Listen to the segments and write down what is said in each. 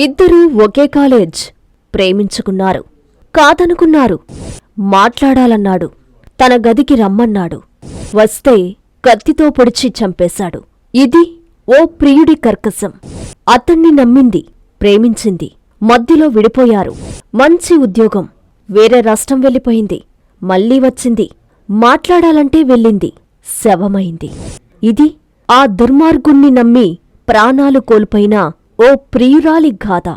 ఇద్దరూ ఒకే కాలేజ్ ప్రేమించుకున్నారు. కాదనుకున్నారు. మాట్లాడాలన్నాడు. తన గదికి రమ్మన్నాడు. వస్తే కత్తితో పొడిచి చంపేశాడు. ఇది ఓ ప్రియుడి కర్కశం. అతణ్ణి నమ్మింది ప్రేమించింది. మధ్యలో విడిపోయారు. మంచి ఉద్యోగం. వేరే రాష్ట్రం వెళ్ళిపోయింది. మళ్ళీ వచ్చింది. మాట్లాడాలంటే వెళ్ళింది. శవమైంది. ఇది ఆ దుర్మార్గుణ్ణి నమ్మి ప్రాణాలు కోల్పోయిన ఓ ప్రియురాలి గాథ.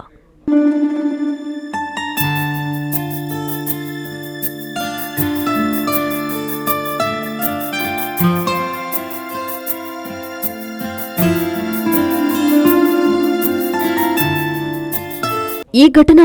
ఈ ఘటన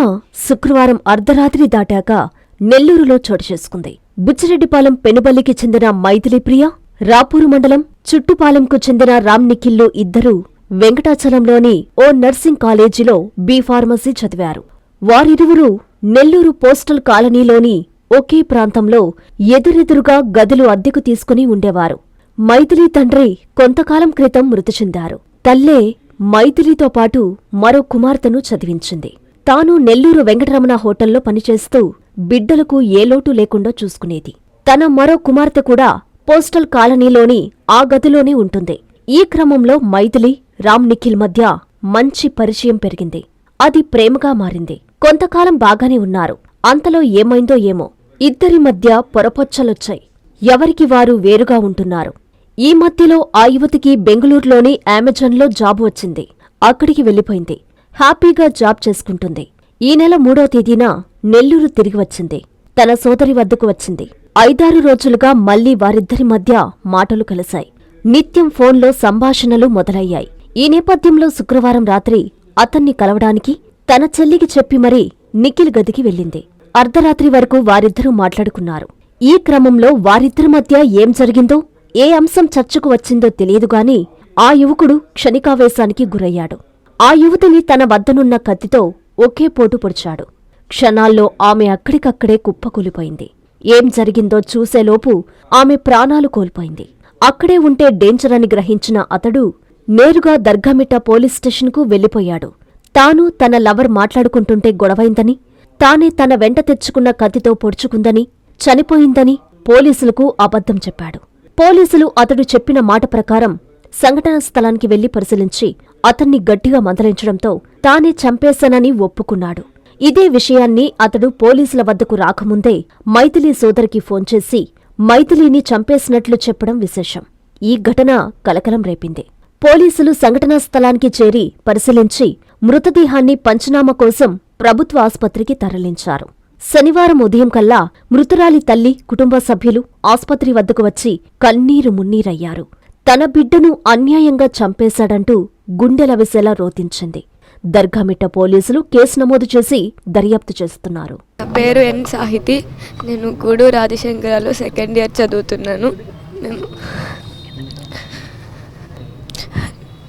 శుక్రవారం అర్ధరాత్రి దాటాక నెల్లూరులో చోటు చేసుకుంది. బుచ్చిరెడ్డిపాలెం పెనుబల్లికి చెందిన మైథిలిప్రియ రాపూరు మండలం చుట్టుపాలెంకు చెందిన రామ్ నిఖిల్లు ఇద్దరూ వెంకటాచలంలోని ఓ నర్సింగ్ కాలేజీలో బీ ఫార్మసీ చదివారు. వారిరువురు నెల్లూరు పోస్టల్ కాలనీలోని ఒకే ప్రాంతంలో ఎదురెదురుగా గదులు అద్దెకు తీసుకుని ఉండేవారు. మైథిలి తండ్రి కొంతకాలం క్రితం మృతి చెందారు. తల్లే మైథిలితో పాటు మరో కుమార్తెను చదివించింది. తాను నెల్లూరు వెంకటరమణ హోటల్లో పనిచేస్తూ బిడ్డలకు ఏ లోటు లేకుండా చూసుకునేది. తన మరో కుమార్తె కూడా పోస్టల్ కాలనీలోని ఆ గదిలోనే ఉంటుంది. ఈ క్రమంలో మైథిలి రామ్ నిఖిల్ మధ్య మంచి పరిచయం పెరిగింది. అది ప్రేమగా మారింది. కొంతకాలం బాగానే ఉన్నారు. అంతలో ఏమైందో ఏమో. ఇద్దరి మధ్య పొరపొచ్చలొచ్చాయి. ఎవరికి వారు వేరుగా ఉంటున్నారు? ఈ మధ్యలో ఆ యువతికి బెంగుళూరులోని అమెజాన్లో జాబ్ వచ్చింది. అక్కడికి వెళ్ళిపోయింది. హ్యాపీగా జాబ్ చేసుకుంటుంది. ఈ నెల మూడో తేదీన నెల్లూరు తిరిగి వచ్చింది. తన సోదరి వద్దకు వచ్చింది. ఐదారు రోజులుగా మళ్ళీ వారిద్దరి మధ్య మాటలు కలిశాయి. నిత్యం ఫోన్లో సంభాషణలు మొదలయ్యాయి. ఈ నేపథ్యంలో శుక్రవారం రాత్రి అతన్ని కలవడానికి తన చెల్లికి చెప్పి మరీ నిఖిల్ గదికి వెళ్ళింది. అర్ధరాత్రి వరకు వారిద్దరూ మాట్లాడుకున్నారు. ఈ క్రమంలో వారిద్దరి మధ్య ఏం జరిగిందో ఏ అంశం చర్చకు వచ్చిందో తెలియదుగాని ఆ యువకుడు క్షణికావేశానికి గురయ్యాడు. ఆ యువతిని తన వద్దనున్న కత్తితో ఒకే పోటు పొడిచాడు. క్షణాల్లో ఆమె అక్కడికక్కడే కుప్పకూలిపోయింది. ఏం జరిగిందో చూసేలోపు ఆమె ప్రాణాలు కోల్పోయింది. అక్కడే ఉంటే డేంజర్ అని గ్రహించిన అతడు నేరుగా దర్గామిట్ట పోలీస్ స్టేషన్కు వెళ్ళిపోయాడు తాను తన లవర్ మాట్లాడుకుంటుంటే గొడవైందని తానే తన వెంట తెచ్చుకున్న కత్తితో పొడుచుకుందని చనిపోయిందని పోలీసులకు అబద్ధం చెప్పాడు. పోలీసులు అతడు చెప్పిన మాట ప్రకారం సంఘటనా స్థలానికి వెళ్ళి పరిశీలించి అతన్ని గట్టిగా మందలించడంతో తానే చంపేశానని ఒప్పుకున్నాడు. ఇదే విషయాన్ని అతడు పోలీసుల వద్దకు రాకముందే మైథిలీ సోదరికి ఫోన్ చేసి మైథిలిని చంపేసినట్లు చెప్పడం విశేషం. ఈ ఘటన కలకలం రేపింది. పోలీసులు సంఘటనా స్థలానికి చేరి పరిశీలించి మృతదేహాన్ని పంచనామా కోసం ప్రభుత్వ ఆసుపత్రికి తరలించారు. శనివారం ఉదయం కల్లా మృతురాలి తల్లి కుటుంబ సభ్యులు ఆసుపత్రి వద్దకు వచ్చి కన్నీరు మున్నీరయ్యారు. తన బిడ్డను అన్యాయంగా చంపేశాడంటూ గుండెలవిసేలా రోధించింది. దర్గామిట్ట పోలీసులు కేసు నమోదు చేసి దర్యాప్తు చేస్తున్నారు. నా పేరు ఎన్ సాహితి. నేను గూడూరు ఆదిశంకరాలో సెకండ్ ఇయర్ చదువుతున్నాను.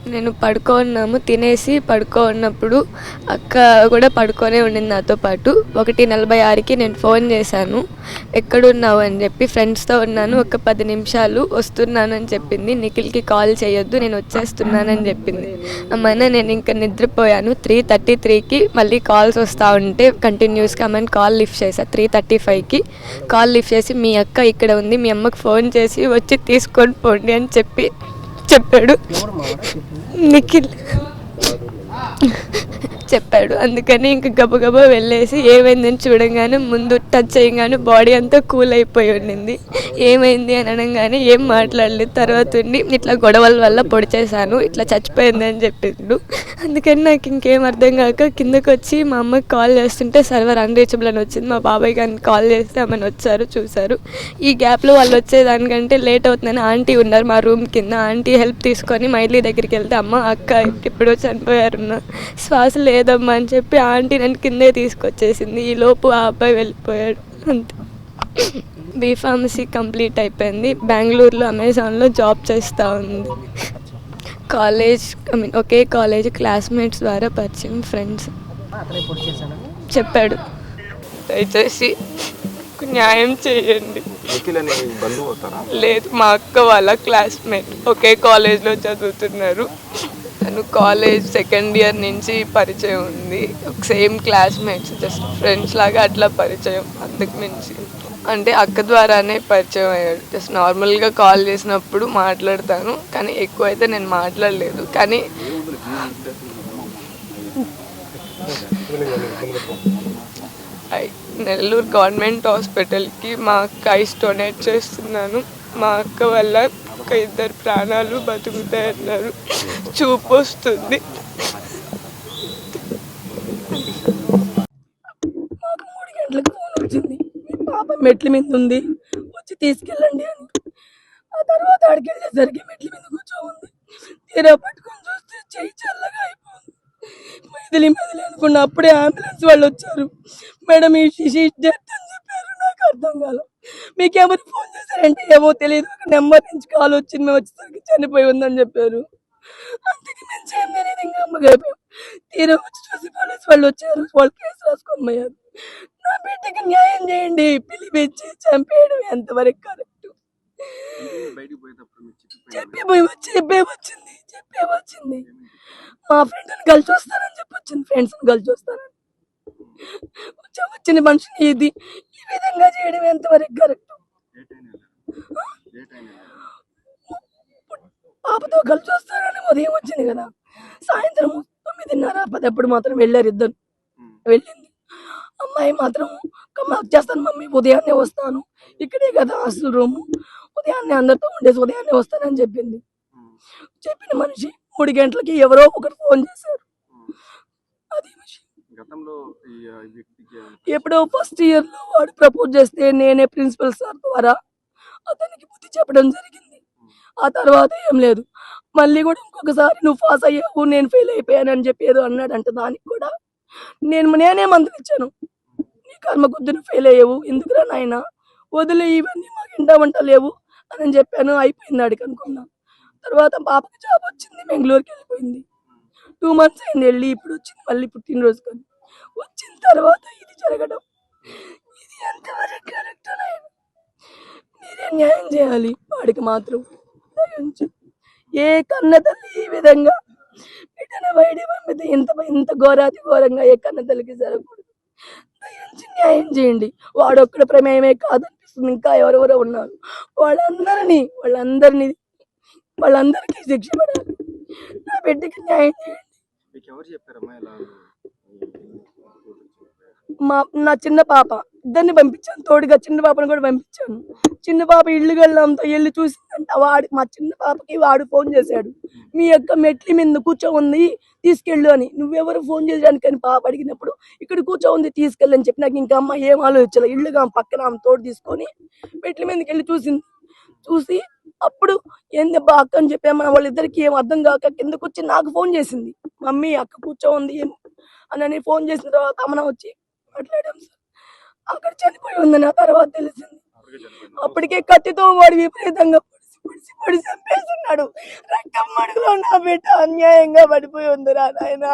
నేను పడుకో ఉన్నాము తినేసి పడుకో ఉన్నప్పుడు అక్క కూడా పడుకొనే ఉండింది నాతో పాటు. ఒకటి నలభై ఆరుకి నేను ఫోన్ చేశాను. ఎక్కడున్నావు? అని చెప్పి ఫ్రెండ్స్తో ఉన్నాను. ఒక పది నిమిషాలు వస్తున్నాను అని చెప్పింది. నిఖిల్కి కాల్ చేయొద్దు నేను వచ్చేస్తున్నానని చెప్పింది. అమ్మన నేను ఇంకా నిద్రపోయాను. త్రీ థర్టీ త్రీకి మళ్ళీ కాల్స్ వస్తూ ఉంటే కంటిన్యూస్గా అమ్మని కాల్ లిఫ్ట్ చేశాను త్రీ థర్టీ ఫైవ్కి కాల్ లిఫ్ట్ చేసి మీ అక్క ఇక్కడ ఉంది మీ అమ్మకి ఫోన్ చేసి వచ్చి తీసుకొని పోండి అని చెప్పి చెప్పాడు. నిఖిల్. చెప్పాడు. అందుకని ఇంక గబగబా వెళ్ళేసి ఏమైందని చూడంగానే ముందు టచ్ చేయగానే బాడీ అంతా కూల్ అయిపోయి ఉండింది. ఏమైంది అని అనగానే ఏం మాట్లాడలేదు. తర్వాత ఉండి ఇట్లా గొడవల వల్ల పొడిచేశాను ఇట్లా చచ్చిపోయింది అని చెప్పిండు. అందుకని నాకు ఇంకేం అర్థం కాక కిందకు వచ్చి మా అమ్మకి కాల్ చేస్తుంటే సర్వర్ అన్రీచబుల్ అని వచ్చింది. మా బాబాయ్ గారిని కాల్ చేస్తే ఆమెను వచ్చారు చూశారు. ఈ గ్యాప్లో వాళ్ళు వచ్చేదానికంటే లేట్ అవుతుందని ఆంటీ ఉన్నారు మా రూమ్ కింద. ఆంటీ హెల్ప్ తీసుకొని మైలీ దగ్గరికి వెళ్తే అమ్మ అక్క ఇప్పుడు చనిపోయారు శ్వాస లేదు లేదమ్మా అని చెప్పి ఆంటీ నన్ను కిందే తీసుకొచ్చేసింది. ఈ లోపు ఆ అబ్బాయి వెళ్ళిపోయాడు. అంతే. బీ ఫార్మసీ కంప్లీట్ అయిపోయింది. బెంగళూరులో అమెజాన్లో జాబ్ చేస్తూ ఉంది. కాలేజ్ ఐ మీన్ ఒకే కాలేజ్ క్లాస్మేట్స్ ద్వారా పరిచయం ఫ్రెండ్స్. చెప్పాడు. దయచేసి న్యాయం చేయండి. లేదు మా అక్క వాళ్ళ క్లాస్మేట్ ఒకే కాలేజ్లో చదువుతున్నారు. తను కాలేజ్ సెకండ్ ఇయర్ నుంచి పరిచయం ఉంది. సేమ్ క్లాస్మేట్స్ జస్ట్ ఫ్రెండ్స్ లాగా అట్లా పరిచయం అందుకు మించి. అంటే అక్క ద్వారానే పరిచయం అయ్యాడు. జస్ట్ నార్మల్గా కాల్ చేసినప్పుడు మాట్లాడతాను కానీ ఎక్కువ అయితే నేను మాట్లాడలేదు. కానీ ఐ- నెల్లూరు గవర్నమెంట్ హాస్పిటల్కి మా అక్క ఐస్ డొనేట్ చేస్తున్నాను. మా అక్క వల్ల ఒక ఇద్దరు ప్రాణాలు బతుకుతాయన్నారు. చూపు వస్తుంది మాకు మూడు గంటలకు ఫోన్ వచ్చింది. మీ పాప మెట్ల మీద ఉంది. వచ్చి తీసుకెళ్ళండి అని. ఆ తర్వాత ఆడికి వెళ్ళేసరికి మెట్ల మీద కూర్చోంది తీరా పట్టుకొని చూస్తే చెయ్యి చల్లగా అయిపోయింది. మెదిలి మెదిలి అనుకున్న అప్పుడే అంబులెన్స్ వాళ్ళు వచ్చారు. మేడం ఈ శిశి డెత్ అని నాకు అర్థం కాదు. మీకెవరు ఫోన్ చేశారంటే ఏమో తెలియదు నెంబర్ నుంచి కాల్ వచ్చింది. మేము వచ్చేసరికి చనిపోయి ఉందని చెప్పారు. అందుకే మేము ఇంకా అమ్మగారు తీరా వచ్చి చూసి పోలీసు వాళ్ళు వచ్చారు. వాళ్ళు కేసు నా బిడ్డకి న్యాయం చేయండి. పిలిపించి చంపేయడం ఎంతవరకు కరెక్ట్? చెప్పే పోయి చెప్పే వచ్చింది. చెప్పే వచ్చింది. మా ఫ్రెండ్ కలిసి వస్తానని చెప్పి వచ్చింది ఫ్రెండ్స్ కలిసి వస్తానని. వచ్చిన మనిషిని ఇది ఈ విధంగా చేయడం ఎంతవరకు కరెక్ట్? పాపతో కలిసి వస్తారని ఉదయం వచ్చింది కదా. సాయంత్రం తొమ్మిదిన్నర పదప్పుడు మాత్రం వెళ్ళారు ఇద్దరు. వెళ్ళింది. అమ్మాయి మాత్రం మాకు చేస్తాను మమ్మీ ఉదయాన్నే వస్తాను. ఇక్కడే కదా హాస్టల్ రూమ్. ఉదయాన్నే అందరితో ఉండేసి ఉదయాన్నే వస్తానని చెప్పింది. చెప్పిన మనిషి మూడు గంటలకి ఎవరో ఒకరు ఫోన్ చేశారు. గతంలో ఎప్పుడో ఫస్ట్ ఇయర్లో వాడు ప్రపోజ్ చేస్తే నేనే ప్రిన్సిపల్ సార్ ద్వారా అతనికి బుద్ధి చెప్పడం జరిగింది. ఆ తర్వాత ఏం లేదు. మళ్ళీ కూడా ఇంకొకసారి నువ్వు పాస్ అయ్యావు నేను ఫెయిల్ అయిపోయాను అని చెప్పి ఏదో అన్నాడంట దానికి కూడా. నేను నేనే మందులు ఇచ్చాను. నీ కర్మ కొద్ది నువ్వు ఫెయిల్ అయ్యావు. ఎందుకురా నాయన? వదిలే ఇవన్నీ మాకు ఇంటా వంట లేవు అని చెప్పాను. అయిపోయింది ఆడికి అనుకున్నా. తర్వాత పాపకి జాబ్ వచ్చింది బెంగళూరుకి వెళ్ళిపోయింది. టూ మంత్స్ అయింది వెళ్ళి ఇప్పుడు వచ్చింది మళ్ళీ పుట్టినరోజు కానీ వచ్చిన తర్వాత ఇది జరగడం. ఇది ఎంతవరకు కరెక్ట్ మీరే న్యాయం చేయాలి. వాడికి మాత్రం ఏ కన్న తల్లి ఈ విధంగా బిడ్డను బయట పంపితే ఇంత ఇంత ఘోరాతి ఘోరంగా ఏ కన్న తల్లికి జరగకూడదు. దయించి న్యాయం చేయండి. వాడొక్కడ ప్రమేయమే కాదనిపిస్తుంది. ఇంకా ఎవరెవరో ఉన్నారు. వాళ్ళందరినీ వాళ్ళందరినీ వాళ్ళందరికీ శిక్ష పడాలి. నా బిడ్డకి న్యాయం చేయండి. మీకు ఎవరు చెప్పారమ్మా ఇలా? మా నా చిన్న పాప. ఇద్దరిని పంపించాను. తోడుగా చిన్న పాపను కూడా పంపించాను. చిన్న పాప ఇల్లు వెళ్ళడంతో వెళ్ళి చూసిందంట. వాడు మా చిన్న పాపకి వాడు ఫోన్ చేశాడు. మీ యొక్క మెట్ల మీద కూర్చో ఉంది తీసుకెళ్ళు అని. నువ్వెవరు ఫోన్ చేయడానికి అని పాప అడిగినప్పుడు ఇక్కడ కూర్చో ఉంది తీసుకెళ్ళి అని చెప్పి నాకు ఇంకా అమ్మ ఏం ఆలోచించలే. ఇల్లుగా పక్కన ఆమె తోడు తీసుకొని మెట్ల మీదకి వెళ్ళి చూసింది. చూసి అప్పుడు ఏంది బా అక్క అని చెప్పి మన వాళ్ళిద్దరికి ఏం అర్థం కాక కిందకు వచ్చి నాకు ఫోన్ చేసింది. మమ్మీ అక్క కూర్చో ఉంది ఏం అని. అని ఫోన్ చేసిన తర్వాత అమ్మన వచ్చి మాట్లాడాం సార్. అక్కడ చనిపోయి ఉందని ఆ తర్వాత తెలిసింది. అప్పటికే కత్తితో వాడు విపరీతంగా పొడిసి పొడిసి పొడిసి చంపేస్తున్నాడు. రక్తం మడుగులో నా బిడ్డ అన్యాయంగా పడిపోయి ఉందిరా నాయనా.